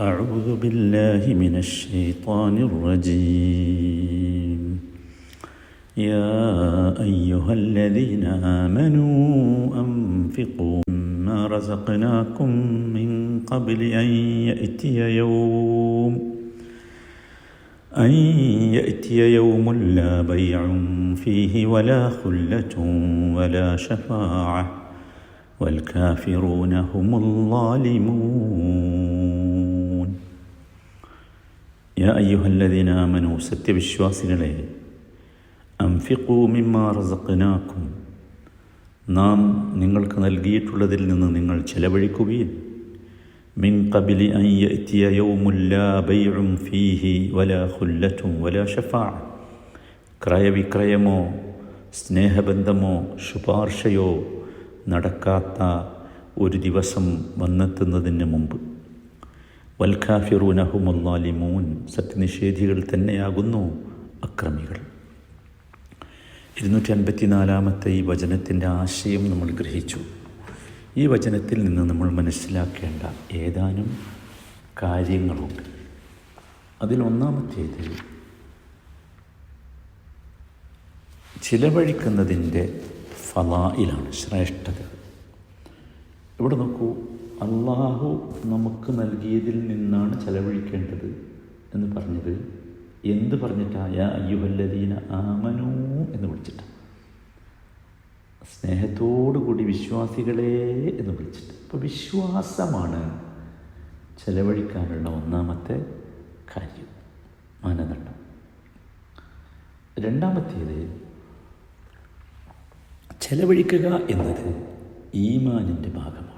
أعوذ بالله من الشيطان الرجيم. يا أيها الذين آمنوا أنفقوا مما رزقناكم من قبل أن يأتي يوم أن يأتي يوم لا بيع فيه ولا خلة ولا شفاعة والكافرون هم الظالمون. യാ അയ്യുഹല്ലദീനാമനു സത്യവിശ്വാസികളെ അംഫിഖു റസഖനാക്കും നാം നിങ്ങൾക്ക് നൽകിയിട്ടുള്ളതിൽ നിന്ന് നിങ്ങൾ ചെലവഴിക്കുകയിൽ മിൻ കബിലി ബൈഉം ഫീഹി വല ഹുല്ലറ്റും വല ഷഫാ ക്രയവിക്രയമോ സ്നേഹബന്ധമോ ശുപാർശയോ നടക്കാത്ത ഒരു ദിവസം വന്നെത്തുന്നതിന് മുമ്പ്. വൽഖാഫിറൂനഹുമുല്ലാലിമൂൻ സത്യനിഷേധികൾ തന്നെയാകുന്നു അക്രമികൾ. ഇരുന്നൂറ്റി അൻപത്തിനാലാമത്തെ ഈ വചനത്തിന്റെ ആശയം നമ്മൾ ഗ്രഹിച്ചു. ഈ വചനത്തിൽ നിന്ന് നമ്മൾ മനസ്സിലാക്കേണ്ട ഏതാനും കാര്യങ്ങളുണ്ട്. അതിലൊന്നാമത്തേത് ചിലവഴിക്കുന്നതിന്റെ ഫലായിലാണ് ശ്രേഷ്ഠത. ഇവിടെ നോക്കൂ അള്ളാഹു നമുക്ക് നൽകിയതിൽ നിന്നാണ് ചെലവഴിക്കേണ്ടത് എന്ന് പറഞ്ഞത്. എന്ത് പറഞ്ഞിട്ടായ അയ്യുഹല്ലദീന ആമനൂ എന്ന് വിളിച്ചിട്ട്. സ്നേഹത്തോടുകൂടി വിശ്വാസികളെ എന്ന് വിളിച്ചിട്ട്. അപ്പോൾ വിശ്വാസമാണ് ചെലവഴിക്കാനുള്ള ഒന്നാമത്തെ കാര്യം മാനദണ്ഡം. രണ്ടാമത്തേത് ചെലവഴിക്കുക എന്നത് ഈമാനിന്റെ ഭാഗമാണ്.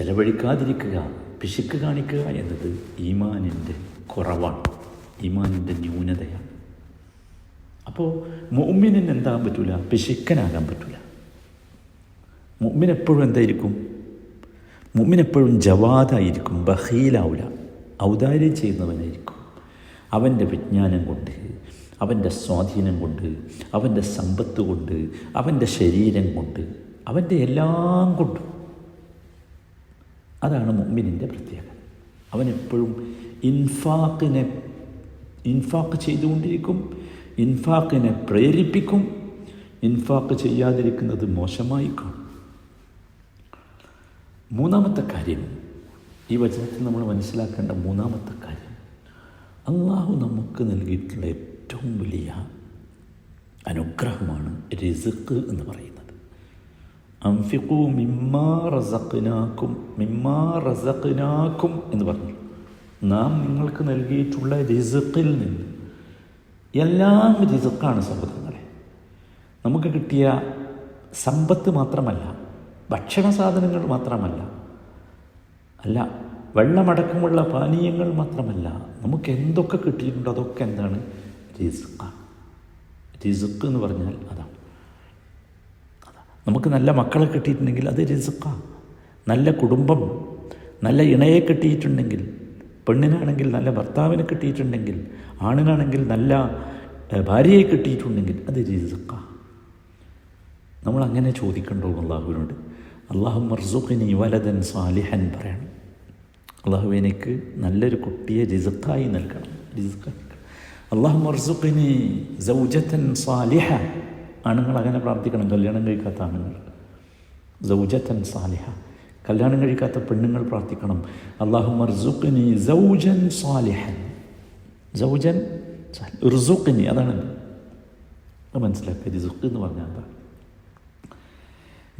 ചെലവഴിക്കാതിരിക്കുക പിശുക്ക് കാണിക്കുക എന്നത് ഈമാനിന്റെ കുറവാണ്. ഈമാനിന്റെ ന്യൂനതയാണ്. അപ്പോൾ മുമ്മിനിന് എന്താകാൻ പറ്റില്ല പിശുക്കനാകാൻ പറ്റില്ല മുമ്മിൻ എപ്പോഴും എന്തായിരിക്കും? മുമ്മിൻ എപ്പോഴും ജവാദായിരിക്കും ബഹീലാവില്ല ഔദാര്യം ചെയ്യുന്നവനായിരിക്കും. അവന്റെ വിജ്ഞാനം കൊണ്ട് അവന്റെ സ്വാധീനം കൊണ്ട് അവന്റെ സമ്പത്ത് കൊണ്ട് അവന്റെ ശരീരം കൊണ്ട് അവന്റെ എല്ലാം കൊണ്ടും അതാണ് മുമ്മിനിന്റെ പ്രത്യേകത. അവനെപ്പോഴും ഇൻഫാക്കിനെ ഇൻഫാക്ക് ചെയ്തുകൊണ്ടിരിക്കും ഇൻഫാക്കിനെ പ്രേരിപ്പിക്കും ഇൻഫാക്ക് ചെയ്യാതിരിക്കുന്നത് മോശമായി കാണും. മൂന്നാമത്തെ കാര്യം ഈ വചനത്തിൽ നമ്മൾ മനസ്സിലാക്കേണ്ട മൂന്നാമത്തെ കാര്യം അള്ളാഹു നമുക്ക് നൽകിയിട്ടുള്ള ഏറ്റവും വലിയ അനുഗ്രഹമാണ് റിസുക്ക് എന്ന് പറയുന്നത്. അംഫിഖു മിമ്മാ റസഖ്നാക്കും മിമ്മാ റസഖ്നാക്കും എന്ന് പറഞ്ഞു. നാം നിങ്ങൾക്ക് നൽകിയിട്ടുള്ള റിസുക്കിൽ നിന്ന് എല്ലാം റിസുക്കാണ് സഹോദരങ്ങളെ. നമുക്ക് കിട്ടിയ സമ്പത്ത് മാത്രമല്ല ഭക്ഷണ സാധനങ്ങൾ മാത്രമല്ല അല്ല വെള്ളമടക്കമുള്ള പാനീയങ്ങൾ മാത്രമല്ല നമുക്ക് എന്തൊക്കെ കിട്ടിയിട്ടുണ്ട് അതൊക്കെ എന്താണ്? റിസുക്ക റിസുക്ക് എന്ന് പറഞ്ഞാൽ അതാണ്. നമുക്ക് നല്ല മക്കളെ കിട്ടിയിട്ടുണ്ടെങ്കിൽ അത് റിസുക്ക നല്ല കുടുംബം നല്ല ഇണയെ കിട്ടിയിട്ടുണ്ടെങ്കിൽ പെണ്ണിനാണെങ്കിൽ നല്ല ഭർത്താവിനെ കിട്ടിയിട്ടുണ്ടെങ്കിൽ ആണിനാണെങ്കിൽ നല്ല ഭാര്യയെ കിട്ടിയിട്ടുണ്ടെങ്കിൽ അത് രസുക്ക നമ്മൾ അങ്ങനെ ചോദിക്കണ്ടോ അള്ളാഹുവിനോട്? അള്ളാഹു മർസുഖിനി വലതൻ സാലിഹൻ പറയണം. അള്ളാഹു എനിക്ക് നല്ലൊരു കുട്ടിയെ റിസുക്കായി നൽകണം. റിസുക്ക അള്ളാഹു മർസുഖിനി സൗജത്തൻ സാലിഹ. ആണുങ്ങൾ അങ്ങനെ പ്രാർത്ഥിക്കണം. കല്യാണം കഴിക്കാത്ത ആണുങ്ങൾ. സൗജത്തൻ സാലിഹ. കല്യാണം കഴിക്കാത്ത പെണ്ണുങ്ങൾ പ്രാർത്ഥിക്കണം. അള്ളാഹു മർസുഖിനി സൗജൻ സാലിഹൻ. സൗജൻ റുസുഖിനി അതാണ് മനസ്സിലാക്കുക റിസുഖ് എന്ന് പറഞ്ഞാൽ എന്താ?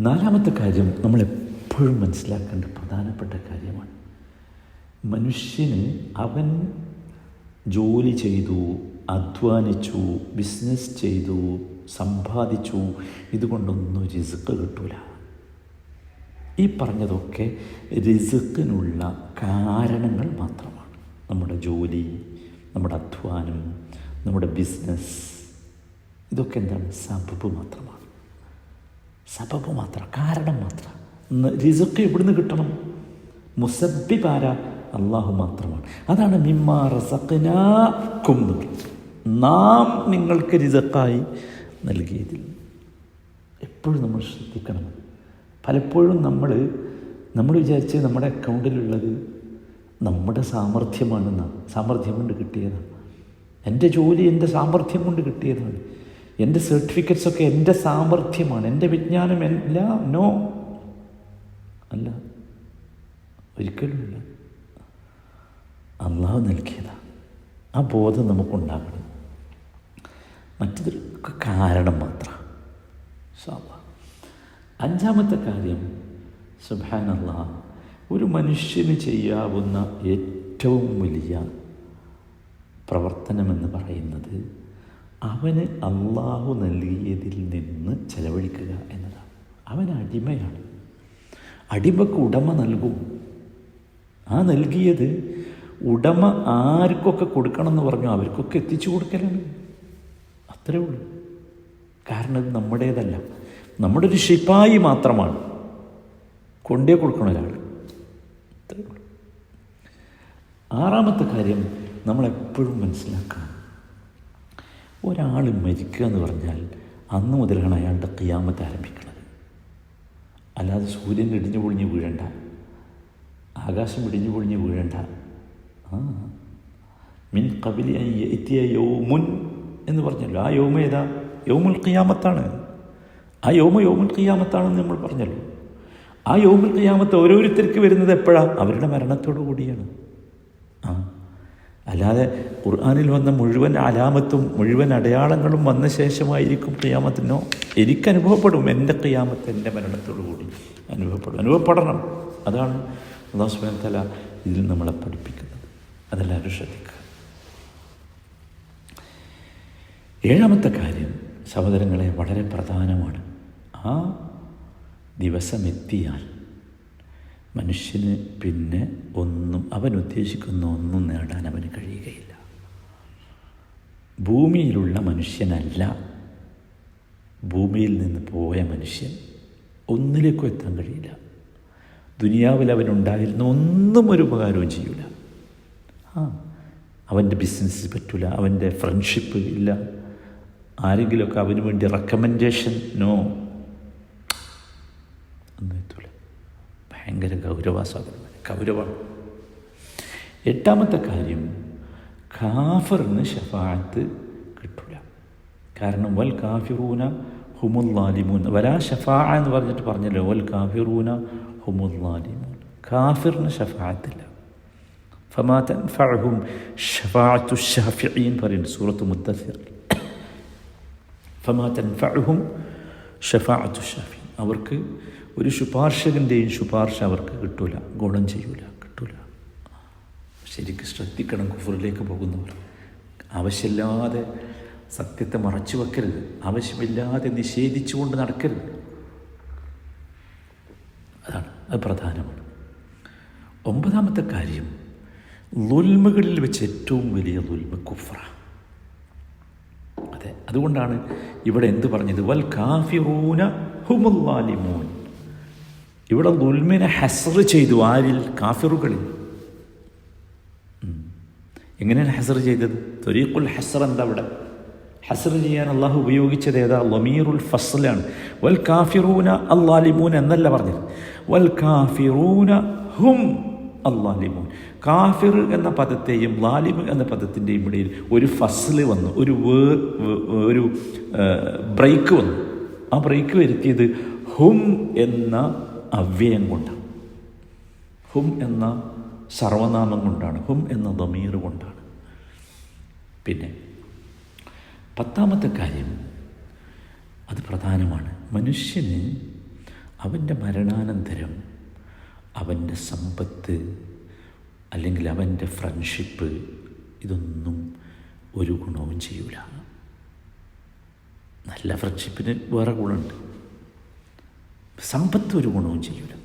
നാലാമത്തെ കാര്യം നമ്മളെപ്പോഴും മനസ്സിലാക്കേണ്ട പ്രധാനപ്പെട്ട കാര്യമാണ്. മനുഷ്യന് അവൻ ജോലി ചെയ്തു അധ്വാനിച്ചു ബിസിനസ് ചെയ്തു സമ്പാദിച്ചു. ഇതുകൊണ്ടൊന്നും റിസുക്ക് കിട്ടൂല. ഈ പറഞ്ഞതൊക്കെ റിസുക്കിനുള്ള കാരണങ്ങൾ മാത്രമാണ്. നമ്മുടെ ജോലി നമ്മുടെ അധ്വാനം നമ്മുടെ ബിസിനസ് ഇതൊക്കെ എന്താണ്? സബബ് മാത്രമാണ്. സബബ് മാത്രം കാരണം മാത്രം. റിസുക്ക് നിന്ന് കിട്ടണം? മുസബിബാര അള്ളാഹു മാത്രമാണ്. അതാണ് മിമ്മാ റസഖനാക്കും നാം നിങ്ങൾക്ക് റിസക്കായി നൽകിയതിൽ എപ്പോഴും നമ്മൾ ശ്രദ്ധിക്കണം. പലപ്പോഴും നമ്മൾ നമ്മൾ വിചാരിച്ച് നമ്മുടെ അക്കൗണ്ടിലുള്ളത് നമ്മുടെ സാമർഥ്യമാണെന്നാണ് സാമർഥ്യം കൊണ്ട് കിട്ടിയതാണ് എന്റെ ജോലി എന്റെ സാമർഥ്യം കൊണ്ട് കിട്ടിയതാണ്. എന്റെ സർട്ടിഫിക്കറ്റ്സ് ഒക്കെ എന്റെ സാമർഥ്യമാണ്. എന്റെ വിജ്ഞാനം എല്ലാം നോ. അല്ല ഒരിക്കലുമില്ല അള്ളാഹു നൽകിയതാണ് ആ ബോധം നമുക്കുണ്ടാകണം. മറ്റതൊക്കെ കാരണം മാത്രം. അഞ്ചാമത്തെ കാര്യം സുബാനല്ല ഒരു മനുഷ്യന് ചെയ്യാവുന്ന ഏറ്റവും വലിയ പ്രവർത്തനമെന്ന് പറയുന്നത് അവന് അള്ളാഹു നൽകിയതിൽ നിന്ന് ചെലവഴിക്കുക എന്നതാണ്. അവൻ അടിമയാണ്. അടിമക്ക് ഉടമ നൽകും. ആ നൽകിയത് ഉടമ ആർക്കൊക്കെ കൊടുക്കണമെന്ന് പറഞ്ഞു അവർക്കൊക്കെ എത്തിച്ചു കൊടുക്കലാണ്. അത്രേ ഉള്ളൂ. കാരണം ഇത് നമ്മുടേതല്ല. നമ്മുടെ ഒരു ശിപ്പായി മാത്രമാണ്. കൊണ്ടേ കൊടുക്കണ ഒരാൾ. ആറാമത്തെ കാര്യം നമ്മളെപ്പോഴും മനസ്സിലാക്കണം. ഒരാൾ മരിക്കുക എന്ന് പറഞ്ഞാൽ അന്ന് മുതലാണ് അയാളുടെ കയ്യാമത്ത് ആരംഭിക്കുന്നത്. അല്ലാതെ സൂര്യൻ ഇടിഞ്ഞു പൊളിഞ്ഞ് വീഴണ്ട. ആകാശം ഇടിഞ്ഞു പൊളിഞ്ഞ് വീഴണ്ട. ആ. മിൻ കബിലി യോമുൻ എന്ന് പറഞ്ഞല്ലോ. ആ യോമ ഏതാ? യോമുൽ ഖിയാമത്താണ്. ആ യോമ യോമുൽ ഖിയാമത്താണെന്ന് നമ്മൾ പറഞ്ഞല്ലോ. ആ യോമുൽ ഖിയാമത്ത് ഓരോരുത്തർക്ക് വരുന്നത് എപ്പോഴാണ് അവരുടെ മരണത്തോടു കൂടിയാണ്. ആ. അല്ലാതെ ഖുർആാനിൽ വന്ന മുഴുവൻ അലാമത്തും മുഴുവൻ അടയാളങ്ങളും വന്ന ശേഷമായിരിക്കും ഖിയാമത്തിനോ എനിക്ക് അനുഭവപ്പെടും. എന്റെ ഖിയാമത്ത് എന്റെ മരണത്തോടു കൂടി അനുഭവപ്പെടും. അനുഭവപ്പെടണം. അതാണ് അള്ളാഹു സുബാൻ തല ഇതിൽ നമ്മളെ പഠിപ്പിക്കുന്നത്. അതെല്ലാവരും ശ്രദ്ധിക്കുക. ഏഴാമത്തെ കാര്യം സഹോദരങ്ങളെ വളരെ പ്രധാനമാണ്. ആ ദിവസമെത്തിയാൽ മനുഷ്യന് പിന്നെ ഒന്നും അവൻ ഉദ്ദേശിക്കുന്ന ഒന്നും നേടാൻ അവന് കഴിയുകയില്ല. ഭൂമിയിലുള്ള മനുഷ്യനല്ല ഭൂമിയിൽ നിന്ന് പോയ മനുഷ്യൻ ഒന്നിലേക്കും എത്താൻ കഴിയില്ല. ദുനിയാവിൽ അവനുണ്ടായിരുന്ന ഒന്നും ഒരു ഉപകാരവും ചെയ്യൂല. ആ അവന്റെ ബിസിനസ് പറ്റൂല അവന്റെ ഫ്രണ്ട്ഷിപ്പ് ഇല്ല. ആരെങ്കിലുമൊക്കെ അവന് വേണ്ടി റെക്കമെൻഡേഷൻ നോ എന്നെത്തൂല ഭയങ്കര ഗൗരവാസ്വാദനം. ഗൗരവമാണ്. എട്ടാമത്തെ കാര്യം കാഫറിന് ഷഫാത്ത് കിട്ടൂല. കാരണം വൽ കാഫിറൂന ഹുമുല്ലാലിമൂൻ വലാ ഷഫാ എന്ന് പറഞ്ഞിട്ട് പറഞ്ഞല്ലോ വൽ കാഫിറൂന ഹുമുല്ലാലിമൂൻ കാഫിറിന് ഷഫാത്തില്ല ഫമാ തൻഫഅഹും ഷഫാഅത്തു ഷാഫിഈൻ പറയുന്നു സൂറത്ത് മുദ്ദസിർ ഫഅഹും അവർക്ക് ഒരു ശുപാർശകന്റെയും ശുപാർശ അവർക്ക് കിട്ടൂല ഗുണം ചെയ്യൂല കിട്ടൂല. ശരിക്കും ശ്രദ്ധിക്കണം കുഫറിലേക്ക് പോകുന്നവർ. ആവശ്യമില്ലാതെ സത്യത്തെ മറച്ചു വെക്കരുത് ആവശ്യമില്ലാതെ നിഷേധിച്ചുകൊണ്ട് നടക്കരുത്. അതാണ് അത് പ്രധാനമാണ്. ഒമ്പതാമത്തെ കാര്യം ലുൽമകളിൽ വെച്ച് ഏറ്റവും വലിയ ലുൽമ കുഫ്ര അതെ അതുകൊണ്ടാണ് ഇവിടെ എന്ത് പറഞ്ഞത്? വൽ കാഫിറൂന ഹുമുല്ലാലിമൂൻ ഇവിടെ ദുൽമിനെ ഹസർ ചെയ്തു ആരിൽ? കാഫിറുകളിൽ. എങ്ങനെയാണ് ഹസർ ചെയ്തത്? തൊരീഖുൽ ഹസർ എന്താ ഇവിടെ ഹസർ ചെയ്യാൻ അള്ളാഹു ഉപയോഗിച്ചത് ഏതാ? ലമീറുൽ ഫസലാണ്. വൽ കാഫിറൂന അള്ളാലിമൂൻ എന്നല്ല പറഞ്ഞത്. വൽ കാഫിറൂന ഹും അള്ളാലിമൂൻ കാഫിർ എന്ന പദത്തെയും ലാലിമ് എന്ന പദത്തിന്റെയും ഇടയിൽ ഒരു ഫസൽ വന്നു ഒരു വേ ഒരു ബ്രേക്ക് വന്നു. ആ ബ്രേക്ക് വരുത്തിയത് ഹും എന്ന അവ്യയം കൊണ്ടാണ്. ഹും എന്ന സർവനാമം കൊണ്ടാണ് ഹും എന്ന ദമീർ കൊണ്ടാണ്. പിന്നെ പത്താമത്തെ കാര്യം അത് പ്രധാനമാണ്. മനുഷ്യന് അവന്റെ മരണാനന്തരം അവന്റെ സമ്പത്ത് അല്ലെങ്കിൽ അവന്റെ ഫ്രണ്ട്ഷിപ്പ് ഇതൊന്നും ഒരു ഗുണവും ചെയ്യൂല. നല്ല ഫ്രണ്ട്ഷിപ്പിന് വേറെ ഗുണമുണ്ട്. സമ്പത്ത് ഒരു ഗുണവും ചെയ്യൂല.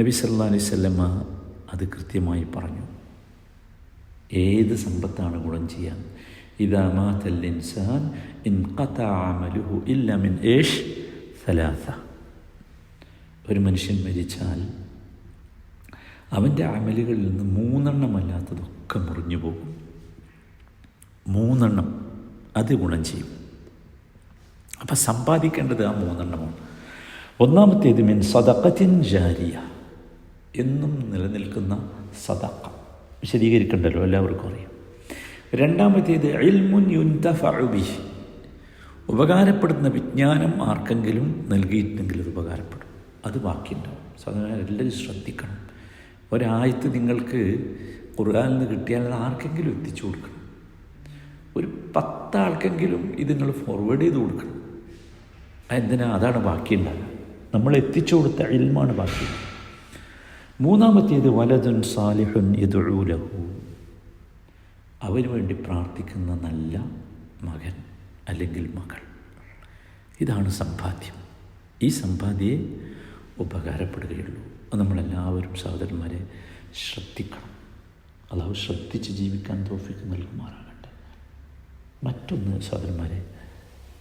നബി സല്ലാ അലൈഹി സ്വല്ലമ്മ അത് കൃത്യമായി പറഞ്ഞു. ഏത് സമ്പത്താണ് ഗുണം ചെയ്യാൻ? ഇൻസാൻ മിൻ ഒരു മനുഷ്യൻ മരിച്ചാൽ അവന്റെ അമലുകളിൽ നിന്ന് മൂന്നെണ്ണമല്ലാത്തതൊക്കെ മുറിഞ്ഞു പോകും. മൂന്നെണ്ണം അത് ഗുണം ചെയ്യും. അപ്പം സമ്പാദിക്കേണ്ടത് ആ മൂന്നെണ്ണമാണ്. ഒന്നാമത്തേത് മീൻ സദക്കത്തിൻ ജാരിയ. എന്നും നിലനിൽക്കുന്ന സദക്ക വിശദീകരിക്കണ്ടല്ലോ എല്ലാവർക്കും അറിയാം. രണ്ടാമത്തേത് ഇൽമുൻ ബിഹി. ഉപകാരപ്പെടുന്ന വിജ്ഞാനം ആർക്കെങ്കിലും നൽകിയിട്ടുണ്ടെങ്കിൽ അത് ഉപകാരപ്പെടും. അത് ബാക്കിയുണ്ടാവും സാധാരണ എല്ലാവരും ശ്രദ്ധിക്കണം. ഒരായത്ത് നിങ്ങൾക്ക് ഖുർആാനിൽ നിന്ന് കിട്ടിയാൽ അത് ആർക്കെങ്കിലും എത്തിച്ചു കൊടുക്കണം. ഒരു പത്താൾക്കെങ്കിലും ഇത് നിങ്ങൾ ഫോർവേഡ് ചെയ്ത് കൊടുക്കണം. എന്തിനാ അതാണ് ബാക്കിയുണ്ടാകുക നമ്മൾ എത്തിച്ചു കൊടുത്ത ഇൽമാണ് ബാക്കി. മൂന്നാമത്തേത് വലതുൻ സാലിഹുൻ ഇതൊഴൂലഹു അവന് വേണ്ടി പ്രാർത്ഥിക്കുന്ന നല്ല മകൻ അല്ലെങ്കിൽ മകൾ. ഇതാണ് സമ്പാദ്യം. ഈ സമ്പാദ്യയെ ഉപകാരപ്പെടുകയുള്ളൂ. അത് നമ്മളെല്ലാവരും സഹോദരന്മാരെ ശ്രദ്ധിക്കണം. അള്ളാഹു ശ്രദ്ധിച്ച് ജീവിക്കാൻ തോഫിക്ക് നൽകുമാറാകട്ടെ. മറ്റൊന്ന് സഹോദരന്മാരെ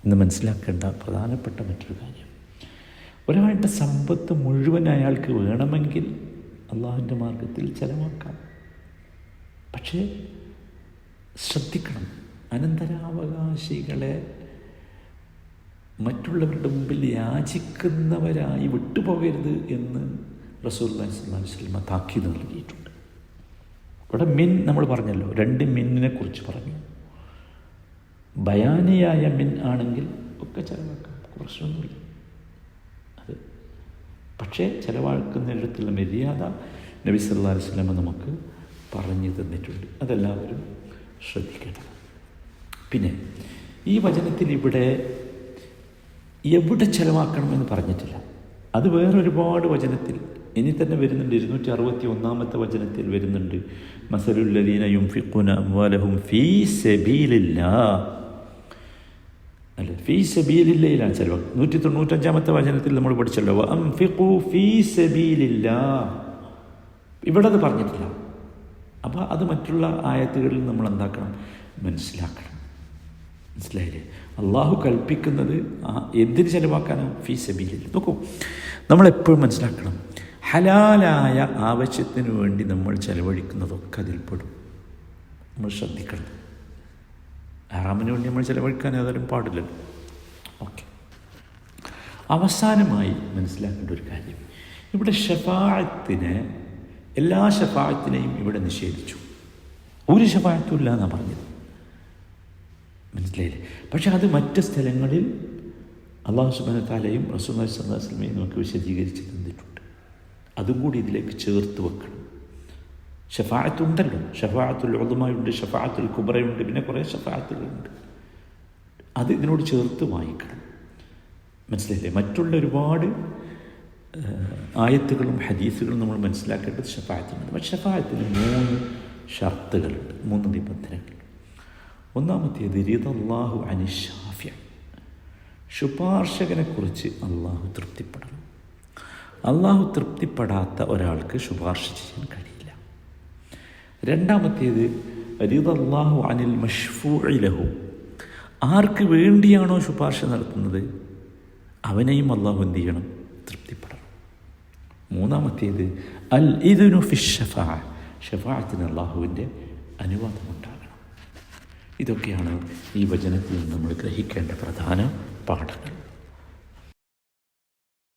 ഇന്ന് മനസ്സിലാക്കേണ്ട പ്രധാനപ്പെട്ട മറ്റൊരു കാര്യം. ഒരാളുടെ സമ്പത്ത് മുഴുവൻ അയാൾക്ക് വേണമെങ്കിൽ അള്ളാഹുവിന്റെ മാർഗത്തിൽ ചെലവാക്കാം. പക്ഷേ ശ്രദ്ധിക്കണം. അനന്തരാവകാശികളെ മറ്റുള്ളവരുടെ മുമ്പിൽ യാചിക്കുന്നവരായി വിട്ടുപോകരുത് എന്ന് റസൂൽ വസ്ലമ താക്കീത് നൽകിയിട്ടുണ്ട്. ഇവിടെ മിൻ നമ്മൾ പറഞ്ഞല്ലോ രണ്ട് മിന്നിനെ കുറിച്ച് പറഞ്ഞു. ബയാനിയായ മിൻ ആണെങ്കിൽ ഒക്കെ ചിലവാക്കാം പ്രശ്നമൊന്നുമില്ല അത് പക്ഷേ ചിലവാക്കുന്നിടത്തുള്ള മര്യാദ നബി സല്ലാ വസ്ലമ നമുക്ക് പറഞ്ഞു തന്നിട്ടുണ്ട്. അതെല്ലാവരും ശ്രദ്ധിക്കണം പിന്നെ ഈ വചനത്തിൽ ഇവിടെ എവിടെ ചെലവാക്കണമെന്ന് പറഞ്ഞിട്ടില്ല. അത് വേറൊരുപാട് വചനത്തിൽ ഇനി തന്നെ വരുന്നുണ്ട് ഇരുന്നൂറ്റി അറുപത്തി ഒന്നാമത്തെ വചനത്തിൽ വരുന്നുണ്ട്. മസലുല്ലദീന യുംഫിഖുന അംവാലഹും ഫീ സബീലില്ലാ അല്ല ഫീ സബീലില്ലയിലാണ് ചെലവ്. നൂറ്റി തൊണ്ണൂറ്റഞ്ചാമത്തെ വചനത്തിൽ നമ്മൾ പഠിച്ചല്ലോ അംഫിഖു ഫീ സബീലില്ല ഇവിടെ അത് പറഞ്ഞിട്ടില്ല. അപ്പോൾ അത് മറ്റുള്ള ആയത്തുകളിൽ നമ്മൾ എന്താക്കണം? മനസ്സിലാക്കണം. മനസ്സിലായില്ലേ? അള്ളാഹു കൽപ്പിക്കുന്നത് എന്തിന് ചെലവാക്കാനാണ് ഫീ സബീലിൽ. നോക്കൂ നമ്മളെപ്പോഴും മനസ്സിലാക്കണം ഹലാലായ ആവശ്യത്തിന് വേണ്ടി നമ്മൾ ചെലവഴിക്കുന്നതൊക്കെ അതിൽപ്പെടും നമ്മൾ ശ്രദ്ധിക്കണം. ഹറാമിന് വേണ്ടി നമ്മൾ ചിലവഴിക്കാൻ ഏതായാലും പാടില്ലല്ലോ. ഓക്കെ. അവസാനമായി മനസ്സിലാക്കേണ്ട ഒരു കാര്യം ഇവിടെ ഷഫാഴത്തിന് എല്ലാ ഷഫാഴത്തിനെയും ഇവിടെ നിഷേധിച്ചു. ഒരു ഷഫാഴത്തും ഇല്ല എന്നാണ് പറഞ്ഞത്. മനസ്സിലായില്ലേ? പക്ഷെ അത് മറ്റ് സ്ഥലങ്ങളിൽ അള്ളാഹു സുബാന താലയും റസൂൽ സല്ലാസ്ലമയും നമുക്ക് വിശദീകരിച്ച് തന്നിട്ടുണ്ട്. അതും കൂടി ഇതിലേക്ക് ചേർത്ത് വെക്കണം. ഷഫായത്തുണ്ടല്ലോ ഷഫായത്തുൽ ഉള്ളതുമായുണ്ട് ഷഫായത്തുൽ കുബറയുണ്ട് പിന്നെ കുറേ ഷഫായത്തുകളുണ്ട് അത് ഇതിനോട് ചേർത്ത് വായിക്കണം. മനസ്സിലായില്ലേ? മറ്റുള്ള ഒരുപാട് ആയത്തുകളും ഹദീസുകളും നമ്മൾ മനസ്സിലാക്കേണ്ടത് ഷഫായത്തിനുണ്ട് പക്ഷെ ഷഫായത്തിന് മൂന്ന് ഷർത്തുകളുണ്ട് മൂന്ന് നിബന്ധനകൾ. ഒന്നാമത്തേത് റിദല്ലാഹു ശുപാർശകനെ കുറിച്ച് അള്ളാഹു തൃപ്തിപ്പെടണം. അള്ളാഹു തൃപ്തിപ്പെടാത്ത ഒരാൾക്ക് ശുപാർശ ചെയ്യാൻ കഴിയില്ല. രണ്ടാമത്തേത് റിതല്ലാഹു അനിൽ മഷ്ഫൂഇലഹു ആർക്ക് വേണ്ടിയാണോ ശുപാർശ നടത്തുന്നത്? അവനെയും അള്ളാഹു എന്ത് ചെയ്യണം? തൃപ്തിപ്പെടണം. മൂന്നാമത്തേത് അൽ ഇതിനു ഫിഷ് ഷഫാ. ഷഫാത്തിന് അള്ളാഹുവിന്റെ അനുവാദമുണ്ടാകണം ഇതൊക്കെയാണ് ഈ വചനത്തിൽ നിന്ന് നമ്മൾ ഗ്രഹിക്കേണ്ട പ്രധാന പാഠങ്ങൾ.